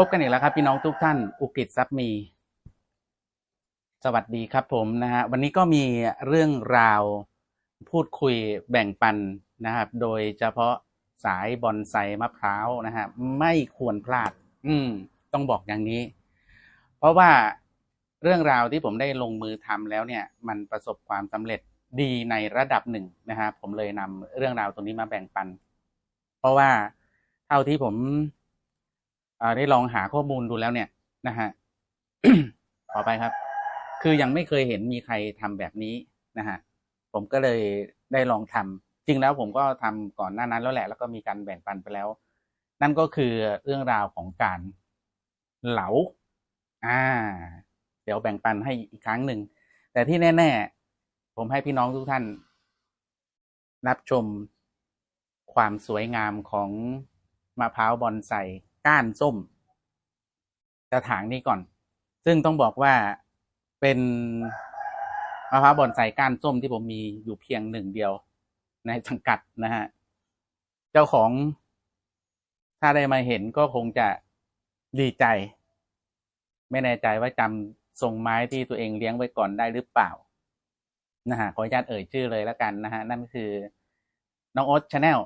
พบกันอีกแล้วครับ พี่น้องทุกท่านอุกฤษทรัพย์มี สวัสดีครับผมนะฮะวันนี้ก็มีเรื่องราวพูดคุยแบ่งปันนะครับ โดยเฉพาะสายบอนไซมะพร้าวนะฮะไม่ควรพลาด อืม ต้องบอกอย่างนี้ เพราะว่าเรื่องราวที่ผมได้ลงมือทำแล้วเนี่ย มันประสบความสำเร็จดีในระดับหนึ่งนะฮะผมเลยนำเรื่องราวตรงนี้มาแบ่งปัน เพราะว่าเท่าที่ผม ได้ลองหาข้อมูลดูแล้วเนี่ยนะฮะขอไปครับ คือยังไม่เคยเห็นมีใครทำแบบนี้นะฮะผมก็เลยได้ลองทำจริงแล้วผมก็ทำก่อนหน้านั้นแล้วแหละ แล้วก็มีการแบ่งปันไปแล้ว นั่นก็คือเรื่องราวของการเหลาอ่า เดี๋ยวแบ่งปันให้อีกครั้งหนึ่ง แต่ที่แน่ ๆ ผมให้พี่น้องทุกท่าน รับชมความสวยงามของมะพร้าวบอนไซ ก้านส้ม กระถางนี้ก่อน ซึ่งต้องบอกว่าเป็นมะพร้าวบอนไซก้านส้มที่ผมมีอยู่เพียงหนึ่งเดียว ในสังกัดนะฮะ เจ้าของถ้าได้มาเห็นก็คงจะดีใจ ไม่แน่ใจว่าจำทรงไม้ที่ตัวเองเลี้ยงไว้ก่อนได้หรือเปล่านะฮะขออนุญาตเอ่ยชื่อเลยแล้วกันนะฮะ นั่นคือน้องโอ๊ตชาแนล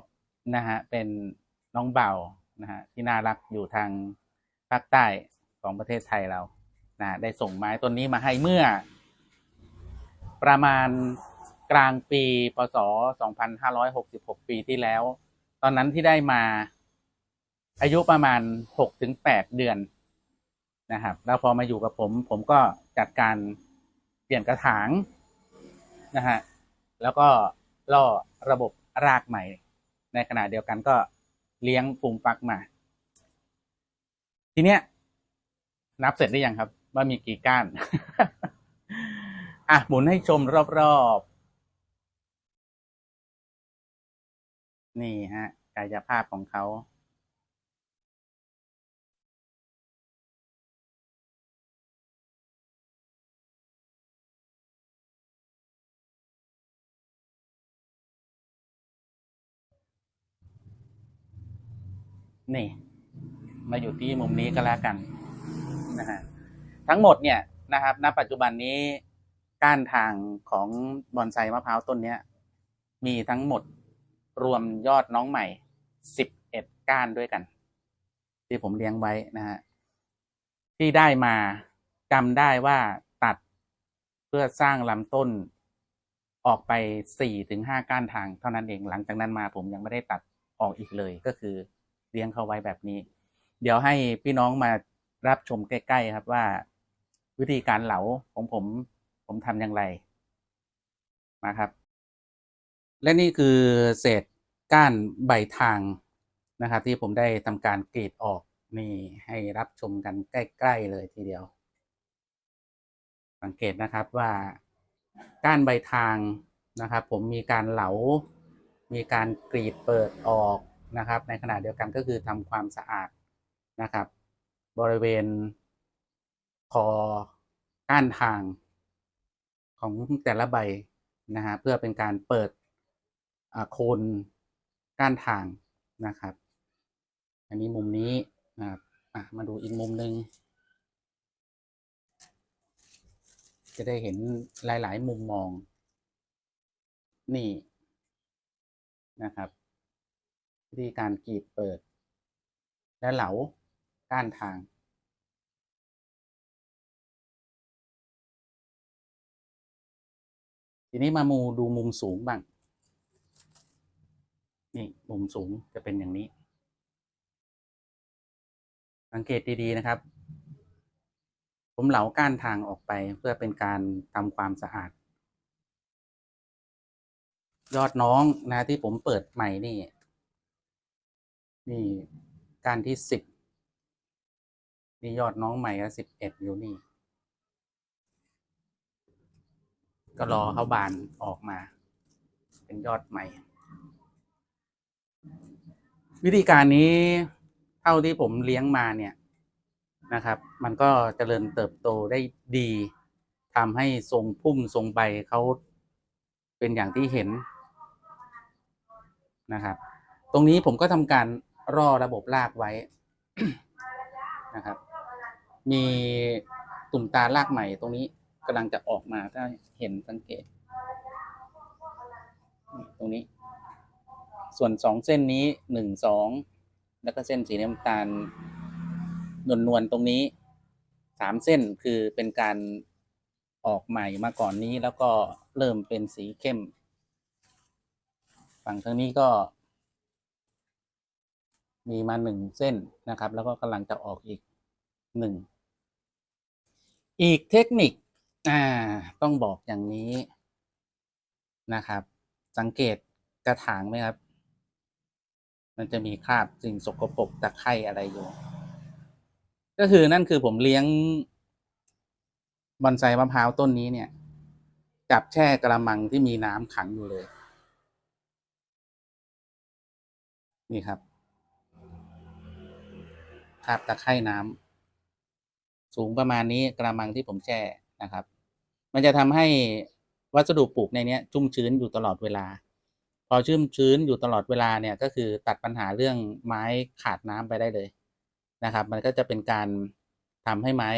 นะฮะ เป็นน้องเบา นะฮะที่น่ารักอยู่ทางภาคใต้ของประเทศไทยเรานะได้ส่งไม้ต้นนี้มาให้เมื่อ ประมาณกลางปีพศ 2566 ปีที่แล้ว ตอนนั้นที่ได้มาอายุประมาณ 6-8 เดือนนะครับ แล้วพอมาอยู่กับผม ผมก็จัดการเปลี่ยนกระถางนะฮะแล้วก็ล่อระบบรากใหม่ ในขณะเดียวกันก็ เลี้ยงปูมฟักมา ทีเนี้ย นับเสร็จหรือยังครับ ว่ามีกี่ก้าน อะหมุนให้ชมรอบๆ นี่ฮะ กายภาพของเขา นี่ มาอยู่ที่มุมนี้ก็แล้วกันนะฮะทั้งหมดเนี่ยนะครับ ณ ปัจจุบันนี้ก้านทางของบอนไซมะพร้าวต้นเนี้ย มีทั้งหมดรวมยอดน้องใหม่สิบเอ็ดก้านด้วยกัน ที่ผมเลี้ยงไว้นะฮะที่ได้มาจำได้ว่าตัดเพื่อสร้างลำต้นออกไปสี่ถึงห้าก้านทางเท่านั้นเองหลังจากนั้นมาผมยังไม่ได้ตัดออกอีกเลยก็คือ เลี้ยงเขาไว้แบบนี้ เดี๋ยวให้พี่น้องมารับชมใกล้ ๆ ครับว่า วิธีการเหลาของผม ผมทำอย่างไรนะครับ และนี่คือเศษก้านใบทางนะครับ ที่ผมได้ทำการกรีดออกนี่ให้รับชมกันใกล้ๆเลยทีเดียว สังเกตนะครับว่าก้านใบทางนะครับ ผมมีการเหลา มีการกรีดเปิดออก นะครับ ในขณะเดียวกันก็คือทำความสะอาดนะครับ บริเวณคอก้านทางของแต่ละใบนะฮะเพื่อเป็นการเปิดโคนก้านทางนะครับ อันนี้มุมนี้นะครับมาดูอีกมุมหนึ่งจะได้เห็นหลาย ๆ มุมมองนี่นะครับ วิธีการกรีดเปิด และเหลาก้านทาง ทีนี้มามูดูมุมสูงบ้าง นี่มุมสูงจะเป็นอย่างนี้ สังเกตดีๆนะครับ ผมเหลาก้านทางออกไปเพื่อเป็นการทำความสะอาด ยอดน้องนะที่ผมเปิดใหม่นี่ นี่การที่สิบนี่ยอดน้องใหม่ก็สิบเอ็ดอยู่นี่ ก็รอเขาบานออกมา เป็นยอดใหม่ วิธีการนี้เท่าที่ผมเลี้ยงมาเนี่ยนะครับ มันก็เจริญเติบโตได้ดีทำให้ทรงพุ่มทรงใบเขาเป็นอย่างที่เห็นนะครับ ตรงนี้ผมก็ทำการ รอระบบรากไว้นะครับ มีตุ่มตาลากใหม่ตรงนี้กำลังจะออกมาถ้าเห็นสังเกต ตรงนี้ ส่วนสองเส้นนี้หนึ่งสองแล้วก็เส้นสีน้ำตาลนวลนวลๆตรงนี้สามเส้นคือเป็นการออกใหม่มาก่อนนี้แล้วก็เริ่มเป็นสีเข้ม ฝั่งทางนี้ก็ มีมาหนึ่งเส้นนะครับ แล้วก็กำลังจะออกอีกหนึ่งอีกเทคนิคอ่าต้องบอกอย่างนี้นะครับ สังเกตกระถางไหมครับ มันจะมีคราบสิ่งสกปรกตะไคร่อะไรอยู่ ก็คือนั่นคือผมเลี้ยงบอนไซมะพร้าวต้นนี้เนี่ยจับแช่กระมังที่มีน้ำขังอยู่เลย นี่ครับ คราบตะไคร่น้ำสูงประมาณนี้กระมังที่ผมแช่นะครับ มันจะทำให้วัสดุปลูกในนี้ชุ่มชื้นอยู่ตลอดเวลา พอชุ่มชื้นอยู่ตลอดเวลาเนี่ยก็คือตัดปัญหาเรื่องไม้ขาดน้ำไปได้เลยนะครับ มันก็จะเป็นการทำให้ไม้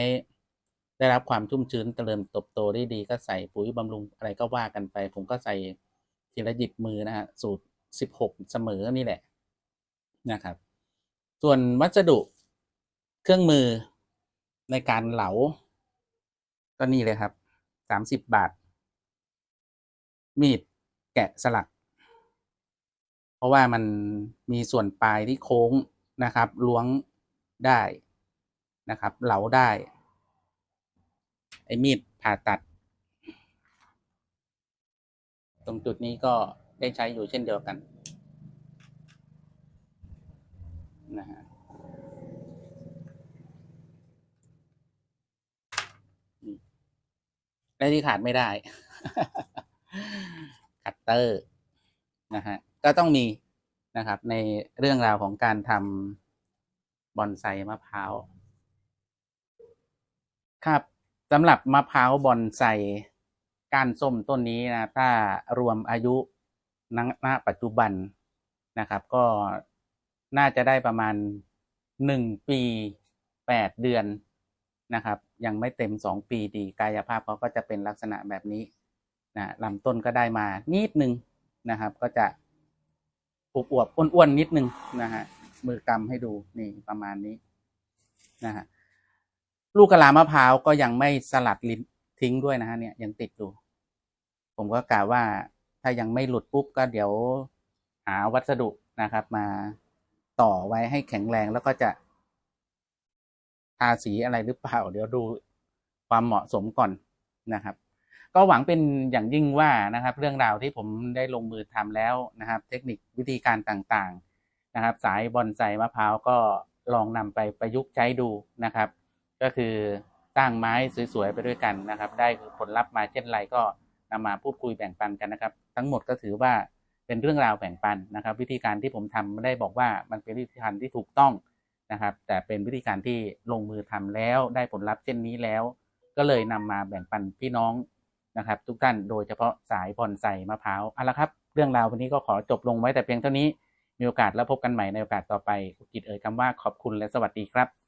ได้รับความชุ่มชื้นเจริญเติบโตได้ดีก็ใส่ปุ๋ยบำรุงอะไรก็ว่ากันไป ผมก็ใส่ทีละหยิบมือนะฮะสูตรสิบหกเสมอนี่แหละนะครับ ส่วนวัสดุ เครื่องมือในการเหลา ก็นี่เลยครับสามสิบบาท มีดแกะสลัก เพราะว่ามันมีส่วนปลายที่โค้งนะครับ ล้วงได้นะครับ เหลาได้ ไอ้มีดผ่าตัด ตรงจุดนี้ก็ได้ใช้อยู่เช่นเดียวกันนะฮะนี่ และที่ขาดไม่ได้ คัตเตอร์นะฮะก็ต้องมีนะครับ ในเรื่องราวของการทำบอนไซมะพร้าวครับสำหรับมะพร้าวบอนไซก้านส้มต้นนี้นะถ้ารวมอายุณณปัจจุบันนะครับ ก็น่าจะได้ประมาณหนึ่งปีแปดเดือนนะครับ ยังไม่เต็มสองปีดีกายภาพเขาก็จะเป็นลักษณะแบบนี้นะลำต้นก็ได้มานิดนึงนะครับ ก็จะอวบอ้วนๆนิดนึงนะฮะมือกำให้ดูนี่ประมาณนี้นะฮะลูกกะลามะพร้าวก็ยังไม่สลัดลิ้นทิ้งด้วยนะฮะเนี่ยยังติดอยู่ผมก็กล่าวว่าถ้ายังไม่หลุดปุ๊บก็เดี๋ยวหาวัสดุนะครับ มาต่อไว้ให้แข็งแรงแล้วก็จะ ทาสีอะไรหรือเปล่า เดี๋ยวดูความเหมาะสมก่อนนะครับ ก็หวังเป็นอย่างยิ่งว่านะครับ เรื่องราวที่ผมได้ลงมือทำแล้วนะครับ เทคนิควิธีการต่างๆนะครับ สายบอนไซมะพร้าวก็ลองนำไปประยุกต์ใช้ดูนะครับ ก็คือสร้งไม้สวยๆไปด้วยกันนะครับ ได้ผลลัพธ์มาเช่นไรก็นำมาพูดคุยแบ่งปันกันนะครับ ทั้งหมดก็ถือว่าเป็นเรื่องราวแบ่งปันนะครับ วิธีการที่ผมทำไม่ได้บอกว่ามันเป็นวิธีการที่ถูกต้อง นะครับ แต่เป็นวิธีการที่ลงมือทำแล้วได้ผลลัพธ์เช่นนี้แล้ว ก็เลยนำมาแบ่งปันพี่น้องนะครับ ทุกท่านโดยเฉพาะสายบอนไซมะพร้าวเอาละครับ เรื่องราววันนี้ก็ขอจบลงไว้แต่เพียงเท่านี้มีโอกาสแล้วพบกันใหม่ในโอกาสต่อไปอุกิจเอ่ยคำว่าขอบคุณและสวัสดีครับ